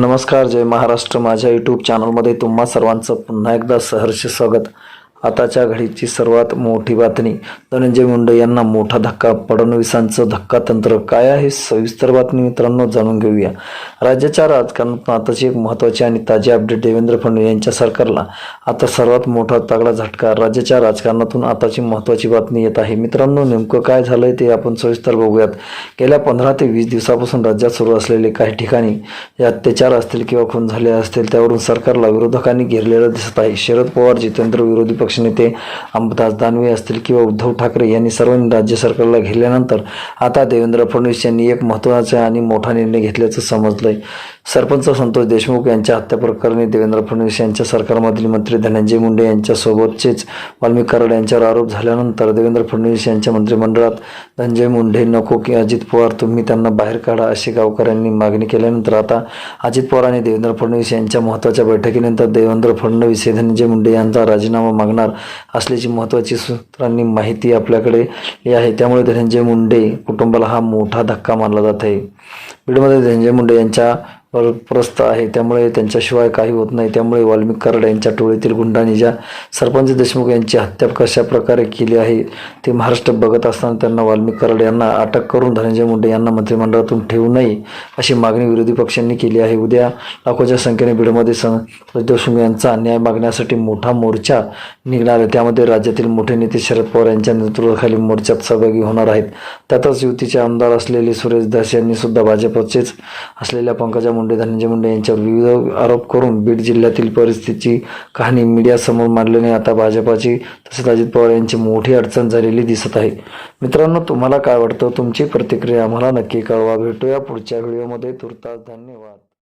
नमस्कार जय महाराष्ट्र. माझ्या यूट्यूब चॅनलमध्ये तुम्हा सर्वांचं पुन्हा एकदा सहर्ष स्वागत. आताच्या घडीची सर्वात मोठी बातमी. धनंजय मुंडे यांना मोठा धक्का. फडणवीसांचं धक्का तंत्र काय आहे? सविस्तर बातमी मित्रांनो जाणून घेऊया. राज्याच्या राजकारणातून आताची एक महत्त्वाची आणि ताजी अपडेट देवेंद्र फडणवीस यांच्या सरकारला. आता सर्वात मोठा तगडा झटका राज्याच्या राजकारणातून आताची महत्त्वाची बातमी येत आहे. मित्रांनो नेमकं काय झालंय ते आपण सविस्तर बघूयात. गेल्या पंधरा ते वीस दिवसापासून राज्यात सुरू असलेले काही ठिकाणी अत्याचार असतील किंवा खून झाले असतील त्यावरून सरकारला विरोधकांनी घेरलेलं दिसत आहे. शरद पवार जितेंद्र विरोधी पक्षनेते अंबदास दानवे असतील किंवा उद्धव ठाकरे यांनी सर्वांनी राज्य सरकारला घेतल्यानंतर आता देवेंद्र फडणवीस यांनी एक महत्त्वाचा आणि मोठा निर्णय घेतल्याचं समजलंय. सरपंच संतोष देशमुख यांच्या हत्या प्रकरणी देवेंद्र फडणवीस यांच्या सरकारमधील मंत्री धनंजय मुंडे यांच्यासोबतचेच वाल्मिक कराड यांच्यावर आरोप झाल्यानंतर देवेंद्र फडणवीस यांच्या मंत्रिमंडळात धनंजय मुंडे नको की अजित पवार तुम्ही त्यांना बाहेर काढा अशी गावकऱ्यांनी मागणी केल्यानंतर आता अजित पवार आणि देवेंद्र फडणवीस यांच्या महत्त्वाच्या बैठकीनंतर देवेंद्र फडणवीस हे धनंजय मुंडे यांचा राजीनामा मागणार असल्याची महत्त्वाची सूत्रांनी माहिती आपल्याकडे आहे. त्यामुळे धनंजय मुंडे कुटुंबाला हा मोठा धक्का मानला जात आहे. बीडमध्ये धनंजय मुंडे यांच्या वर प्रस्त आहे. त्यामुळे त्यांच्याशिवाय काही होत नाही. त्यामुळे वाल्मिक कराड यांच्या टोळीतील गुंडांनी ज्या सरपंच देशमुख यांची हत्या कशा प्रकारे केली आहे ते महाराष्ट्र बघत असताना त्यांना वाल्मिक कराड यांना अटक करून धनंजय मुंडे यांना मंत्रिमंडळातून ठेवू नये अशी मागणी विरोधी पक्षांनी केली आहे. उद्या लाखोच्या संख्येने बीडमध्ये सं देशमुख यांचा न्याय मागण्यासाठी मोठा मोर्चा निघणार आहे. त्यामध्ये राज्यातील मोठे नेते शरद पवार यांच्या नेतृत्वाखाली मोर्चात सहभागी होणार आहेत. त्यातच युतीचे आमदार असलेले सुरेश दास यांनी सुद्धा भाजपचेच असलेल्या पंकजा मुंडे धनंजय मुंडे यांच्यावर विविध आरोप करून बीड जिल्ह्यातील परिस्थितीची कहाणी मीडियासमोर मांडल्याने आता भाजपाची तसेच अजित पवार यांची मोठी अडचण झालेली दिसत आहे. मित्रांनो तुम्हाला काय वाटतं? तुमची प्रतिक्रिया आम्हाला नक्की कळवा. भेटूया पुढच्या व्हिडिओमध्ये. तुर्तास धन्यवाद.